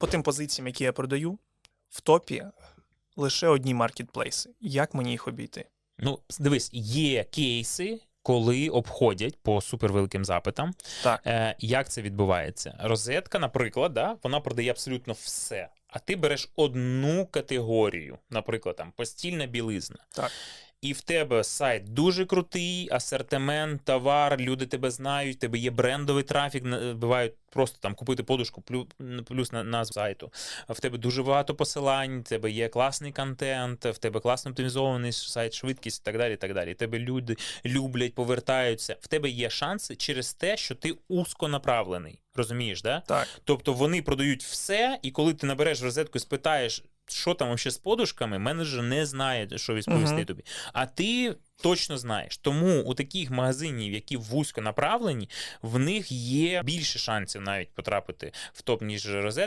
По тим позиціям, які я продаю, в топі лише одні маркетплейси. Як мені їх обійти? Ну, дивись, є кейси, коли обходять по супервеликим запитам. Так. Е, як це відбувається? Розетка, наприклад, да, вона продає абсолютно все. А ти береш одну категорію, наприклад, там постільна білизна. Так. І в тебе сайт дуже крутий, асортимент, товар, люди тебе знають, тебе є брендовий трафік, бувають просто там купити подушку плюс, плюс на назву сайту. В тебе дуже багато посилань, в тебе є класний контент, в тебе класно оптимізований сайт, швидкість і так далі. І так далі. Тебе люди люблять, повертаються. В тебе є шанси через те, що ти узконаправлений. Розумієш, да? Так. Тобто вони продають все, і коли ти набереш розетку і спитаєш, що там вообще з подушками, менеджер не знає, що відповісти Мгм. тобі. А ти точно знаєш. Тому у таких магазинів, які вузько направлені, в них є більше шансів навіть потрапити в топ, ніж розетка.